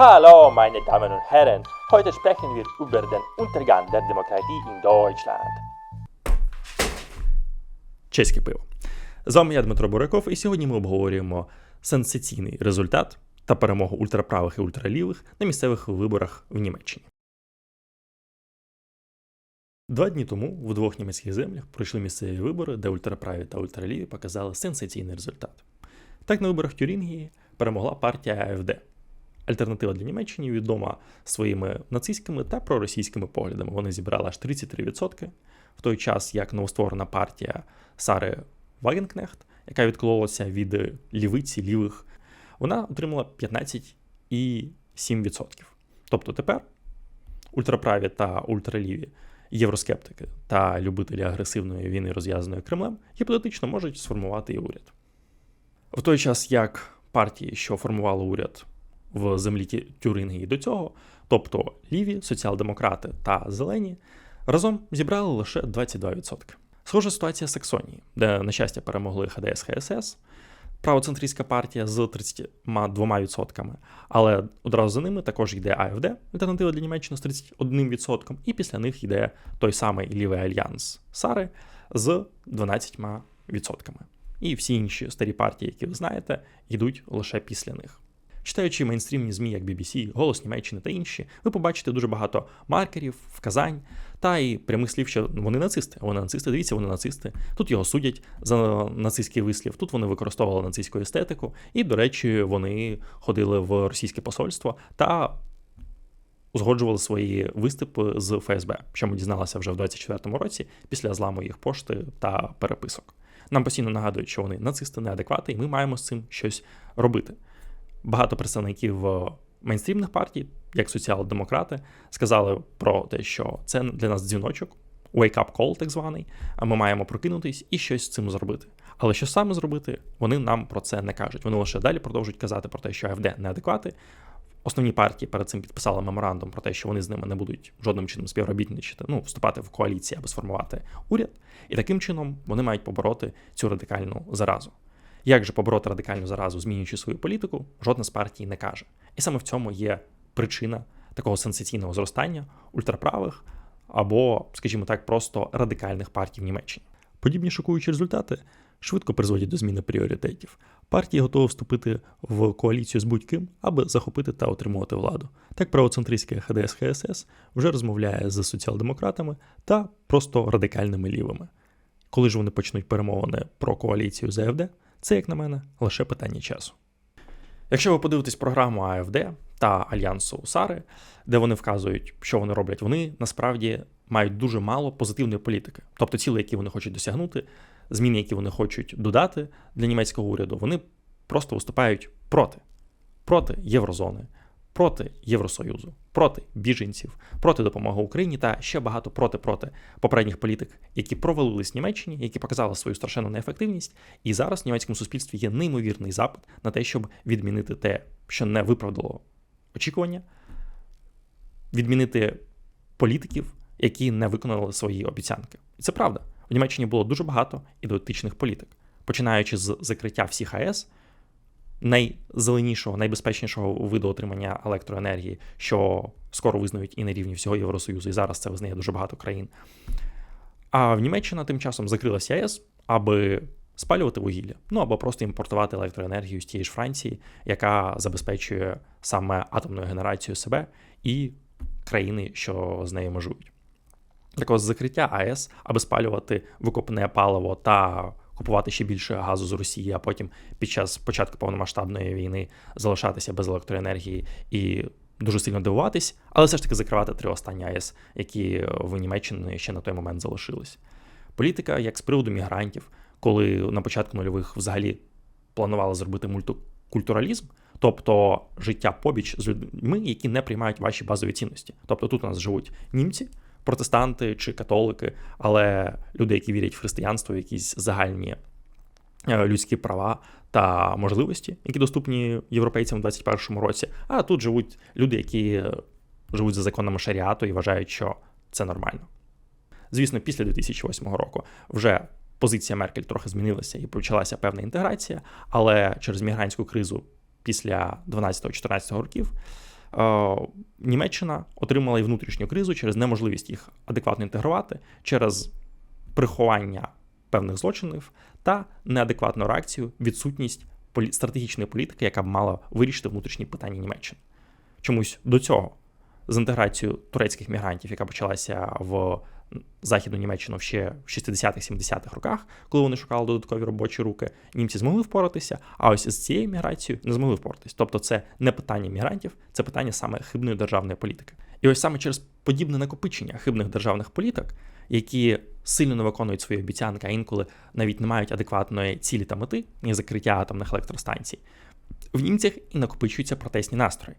Hallo, meine Damen und Herren. Heute sprechen wir über den Untergang der Demokratie in Deutschland. Чеське пиво. З вами я Дмитро Буряков, і сьогодні ми обговорюємо сенсаційний результат та перемогу ультраправих і ультралівих на місцевих виборах в Німеччині. Два дні тому в двох німецьких землях пройшли місцеві вибори, де ультраправі та ультраліві показали сенсаційний результат. Так, на виборах Тюрінгії перемогла партія АФД. Альтернатива для Німеччини відома своїми нацистськими та проросійськими поглядами. Вони зібрали аж 33%, в той час як новостворена партія Сари Вагенкнехт, яка відкололася від лівиці лівих, вона отримала 15,7%. Тобто тепер ультраправі та ультраліві євроскептики та любителі агресивної війни, розв'язаної Кремлем, гіпотетично можуть сформувати і уряд. В той час як партії, що формували уряд в землі Тюрингії до цього, тобто ліві, соціал-демократи та зелені, разом зібрали лише 22%. Схожа ситуація в Саксонії, де, на щастя, перемогли ХДС ХСС, правоцентристська партія з 32%, але одразу за ними також йде АФД, альтернатива для Німеччини з 31%, і після них йде той самий лівий альянс Сари з 12%. І всі інші старі партії, які ви знаєте, йдуть лише після них. Читаючи мейнстрімні ЗМІ, як BBC, Голос Німеччини та інші, ви побачите дуже багато маркерів, вказань та і прямих слів, що вони нацисти. Вони нацисти, дивіться, вони нацисти. Тут його судять за нацистський вислів. Тут вони використовували нацистську естетику, і, до речі, вони ходили в російське посольство та узгоджували свої виступи з ФСБ, що ми дізналися вже в 24-му році після зламу їх пошти та переписок. Нам постійно нагадують, що вони нацисти неадеквати, і ми маємо з цим щось робити. Багато представників е, мейнстрімних партій, як соціал-демократи, сказали про те, що це для нас дзвіночок, wake-up call, так званий, а ми маємо прокинутись і щось з цим зробити. Але що саме зробити, вони нам про це не кажуть. Вони лише далі продовжують казати про те, що АФД неадеквати. Основні партії перед цим підписали меморандум про те, що вони з ними не будуть жодним чином співробітничати, ну, вступати в коаліції аби сформувати уряд. І таким чином вони мають побороти цю радикальну заразу. Як же побороти радикальну заразу, змінюючи свою політику, жодна з партій не каже. І саме в цьому є причина такого сенсаційного зростання ультраправих або, скажімо так, просто радикальних партій в Німеччині. Подібні шокуючі результати швидко призводять до зміни пріоритетів. Партії готові вступити в коаліцію з будь-ким, аби захопити та отримувати владу. Так правоцентристське ХДС ХСС вже розмовляє з соціал-демократами та просто радикальними лівими. Коли ж вони почнуть перемовини про коаліцію з АФД, це, як на мене, лише питання часу. Якщо ви подивитесь програму АФД та Альянсу Сари, де вони вказують, що вони роблять, вони насправді мають дуже мало позитивної політики. Тобто цілі, які вони хочуть досягнути, зміни, які вони хочуть додати для німецького уряду, вони просто виступають проти, проти Єврозони, проти Євросоюзу, проти біженців, проти допомоги Україні та ще багато проти-проти попередніх політик, які провалились в Німеччині, які показали свою страшенну неефективність. І зараз в німецькому суспільстві є неймовірний запит на те, щоб відмінити те, що не виправдало очікування, відмінити політиків, які не виконали свої обіцянки. І це правда. В Німеччині було дуже багато ідеотичних політик, починаючи з закриття всіх АЕС, найзеленішого, найбезпечнішого виду отримання електроенергії, що скоро визнають і на рівні всього Євросоюзу, і зараз це визнає дуже багато країн. А в Німеччина тим часом закрилася АЕС, аби спалювати вугілля, ну або просто імпортувати електроенергію з тієї ж Франції, яка забезпечує саме атомною генерацією себе і країни, що з нею межують. Так ось закриття АЕС, аби спалювати викопне паливо та купувати ще більше газу з Росії, а потім під час початку повномасштабної війни залишатися без електроенергії і дуже сильно дивуватись, але все ж таки закривати три останні АЕС, які в Німеччині ще на той момент залишились. Політика, як з приводу мігрантів, коли на початку нульових взагалі планували зробити мультикультуралізм, тобто життя побіч з людьми, які не приймають ваші базові цінності. Тобто тут у нас живуть німці, протестанти чи католики, але люди, які вірять в християнство, якісь загальні е, людські права та можливості, які доступні європейцям у 21 році. А тут живуть люди, які живуть за законами шаріату і вважають, що це нормально. Звісно, після 2008 року вже позиція Меркель трохи змінилася і почалася певна інтеграція, але через мігрантську кризу після 12-14 років Німеччина отримала і внутрішню кризу через неможливість їх адекватно інтегрувати, через приховання певних злочинів та неадекватну реакцію, відсутність стратегічної політики, яка б мала вирішити внутрішні питання Німеччини. Чомусь до цього з інтеграцією турецьких мігрантів, яка почалася в Західну Німеччину ще в 60-х-70-х роках, коли вони шукали додаткові робочі руки, німці змогли впоратися, а ось з цією міграцією не змогли впоратися. Тобто, це не питання мігрантів, це питання саме хибної державної політики. І ось саме через подібне накопичення хибних державних політик, які сильно не виконують свої обіцянки, а інколи навіть не мають адекватної цілі та мети, ні закриття атомних електростанцій, в німцях і накопичуються протестні настрої.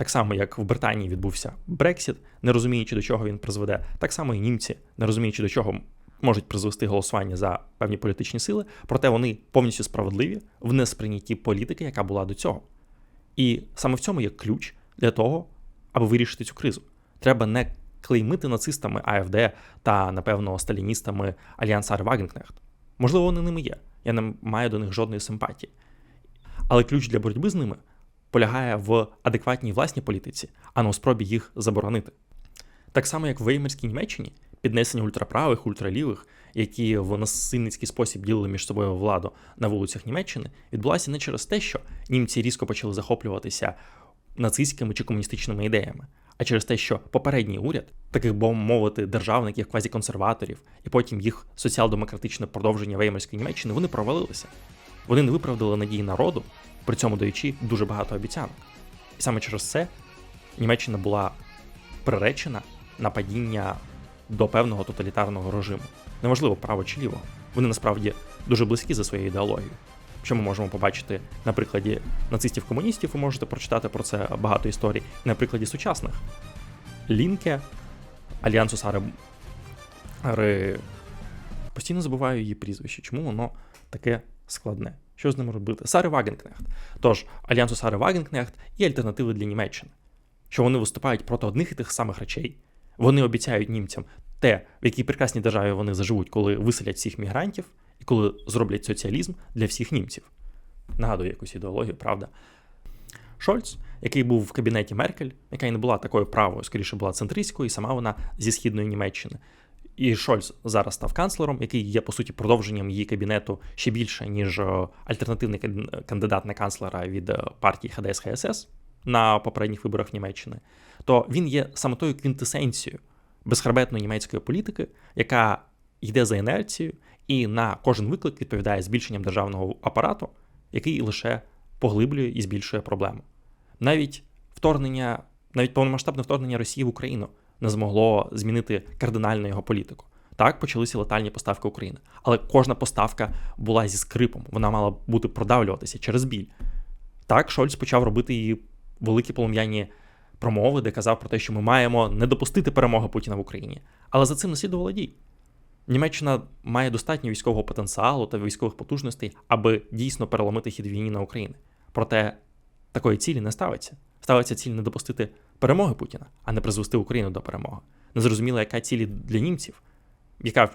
Так само, як в Британії відбувся Брексіт, не розуміючи, до чого він призведе, так само і німці, не розуміючи, до чого можуть призвести голосування за певні політичні сили, проте вони повністю справедливі в несприйнятті політики, яка була до цього. І саме в цьому є ключ для того, аби вирішити цю кризу. Треба не клеймити нацистами АФД та, напевно, сталіністами Альянс Ари Вагенкнехт. Можливо, вони ними є. Я не маю до них жодної симпатії. Але ключ для боротьби з ними полягає в адекватній власній політиці, а не у спробі їх заборонити. Так само, як в Веймарській Німеччині, піднесення ультраправих, ультралівих, які в насильницький спосіб ділили між собою владу на вулицях Німеччини, відбулася не через те, що німці різко почали захоплюватися нацистськими чи комуністичними ідеями, а через те, що попередній уряд, таких бо мовити, державників, квазіконсерваторів, і потім їх соціал-демократичне продовження Веймарської Німеччини, вони провалилися. Вони не виправдали надії народу, при цьому даючи дуже багато обіцянок. І саме через це Німеччина була приречена на падіння до певного тоталітарного режиму. Неважливо, право чи ліво. Вони насправді дуже близькі за своєю ідеологією. Що ми можемо побачити на прикладі нацистів-комуністів, ви можете прочитати про це багато історій, на прикладі сучасних. Лінке, Альянсу Сари. Ари... Постійно забуваю її прізвище. Чому воно таке складне? Що з ним робити? Сари Вагенкнехт. Тож, Альянсу Сари Вагенкнехт і альтернативи для Німеччини. Що вони виступають проти одних і тих самих речей. Вони обіцяють німцям те, в якій прекрасній державі вони заживуть, коли виселять всіх мігрантів і коли зроблять соціалізм для всіх німців. Нагадую якусь ідеологію, правда. Шольц, який був в кабінеті Меркель, яка й не була такою правою, скоріше була центристською, і сама вона зі східної Німеччини. І Шольц зараз став канцлером, який є по суті продовженням її кабінету ще більше, ніж е, альтернативний кандидат на канцлера від е, партії ХДС ХСС на попередніх виборах Німеччини. То він є саме тою квінтесенцією безхребетної німецької політики, яка йде за інерцією і на кожен виклик відповідає збільшенням державного апарату, який лише поглиблює і збільшує проблему. Навіть вторгнення, навіть повномасштабне вторгнення Росії в Україну не змогло змінити кардинально його політику. Так почалися летальні поставки України, але кожна поставка була зі скрипом, вона мала бути продавлюватися через біль. Так, Шольц почав робити її великі полум'яні промови, де казав про те, що ми маємо не допустити перемоги Путіна в Україні. Але за цим наслідувала дій. Німеччина має достатньо військового потенціалу та військових потужностей, аби дійсно переломити хід війни на Україну. Проте такої цілі не ставиться. Ставиться ціль не допустити перемоги Путіна, а не призвести Україну до перемоги. Незрозуміло, яка цілі для німців, яка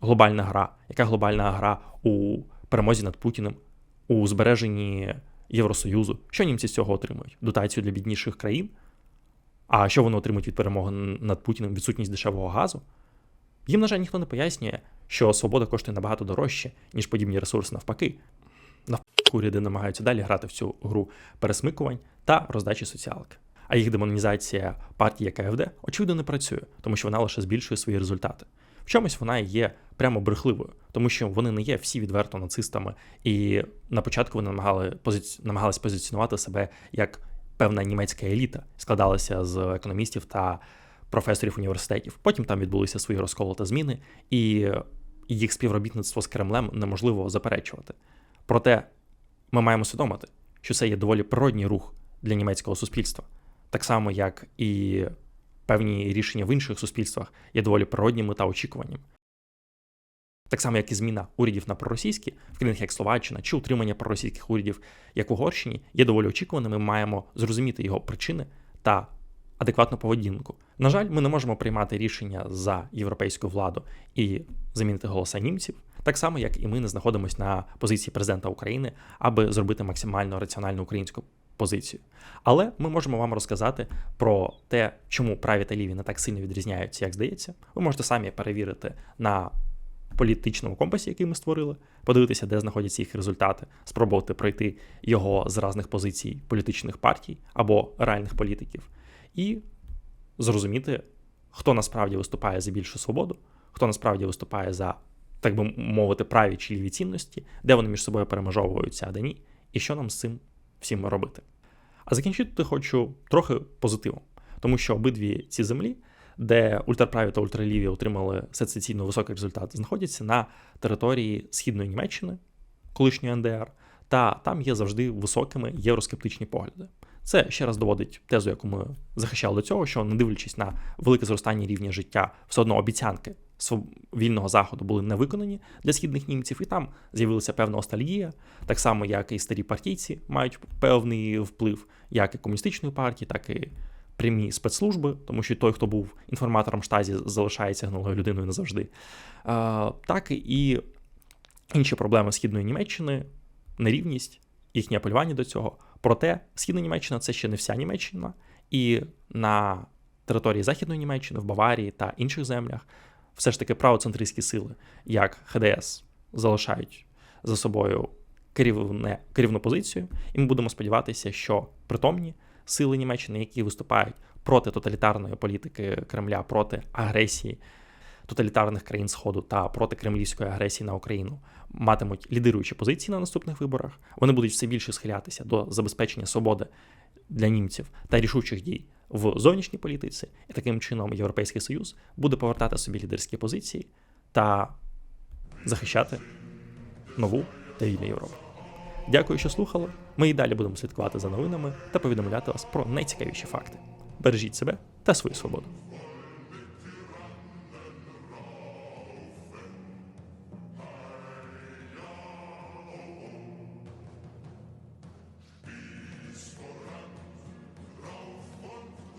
глобальна гра, яка глобальна гра у перемозі над Путіним, у збереженні Євросоюзу. Що німці з цього отримують? Дотацію для бідніших країн. А що вони отримують від перемоги над Путіним? Відсутність дешевого газу. Їм, на жаль, ніхто не пояснює, що свобода коштує набагато дорожче, ніж подібні ресурси навпаки. Навпаки, уряди намагаються далі грати в цю гру пересмикувань та роздачі соціалки. А їх демонізація партії КФД, очевидно, не працює, тому що вона лише збільшує свої результати. В чомусь вона є прямо брехливою, тому що вони не є всі відверто нацистами, і на початку вони намагали позиці... намагались позиціонувати себе як певна німецька еліта, складалася з економістів та професорів університетів. Потім там відбулися свої розколи та зміни, і їх співробітництво з Кремлем неможливо заперечувати. Проте ми маємо свідомити, що це є доволі природній рух для німецького суспільства, так само, як і певні рішення в інших суспільствах є доволі природніми та очікуваннями. Так само, як і зміна урядів на проросійські в країнах як Словаччина чи утримання проросійських урядів як Угорщині є доволі очікуваними. Ми маємо зрозуміти його причини та адекватну поведінку. На жаль, ми не можемо приймати рішення за європейську владу і замінити голоса німців, так само як і ми не знаходимося на позиції президента України, аби зробити максимально раціональну українську позицію. Але ми можемо вам розказати про те, чому праві та ліві не так сильно відрізняються, як здається. Ви можете самі перевірити на політичному компасі, який ми створили, подивитися, де знаходяться їх результати, спробувати пройти його з різних позицій політичних партій або реальних політиків, і зрозуміти, хто насправді виступає за більшу свободу, хто насправді виступає за, так би мовити, праві чи ліві цінності, де вони між собою перемежовуються, а де ні, і що нам з цим всім робити. А закінчити хочу трохи позитивом, тому що обидві ці землі, де ультраправі та ультраліві отримали сенсаційно високий результат, знаходяться на території східної Німеччини, колишньої НДР, та там є завжди високими євроскептичні погляди. Це ще раз доводить тезу, яку ми захищали до цього, що не дивлячись на велике зростання рівня життя, все одно обіцянки вільного заходу були не виконані для східних німців, і там з'явилася певна ностальгія, так само як і старі партійці мають певний вплив, як і комуністичної партії, так і прямі спецслужби, тому що той, хто був інформатором штазі, залишається гнилою людиною назавжди. Так і інші проблеми східної Німеччини, нерівність, їхнє апелювання до цього. Проте Східна Німеччина це ще не вся Німеччина, і на території Західної Німеччини, в Баварії та інших землях все ж таки правоцентристські сили, як ХДС, залишають за собою керівне, керівну позицію, і ми будемо сподіватися, що притомні сили Німеччини, які виступають проти тоталітарної політики Кремля, проти агресії тоталітарних країн Сходу та проти кремлівської агресії на Україну, матимуть лідируючі позиції на наступних виборах. Вони будуть все більше схилятися до забезпечення свободи для німців та рішучих дій в зовнішній політиці, і таким чином Європейський Союз буде повертати собі лідерські позиції та захищати нову та вільну Європу. Дякую, що слухали. Ми і далі будемо слідкувати за новинами та повідомляти вас про найцікавіші факти. Бережіть себе та свою свободу.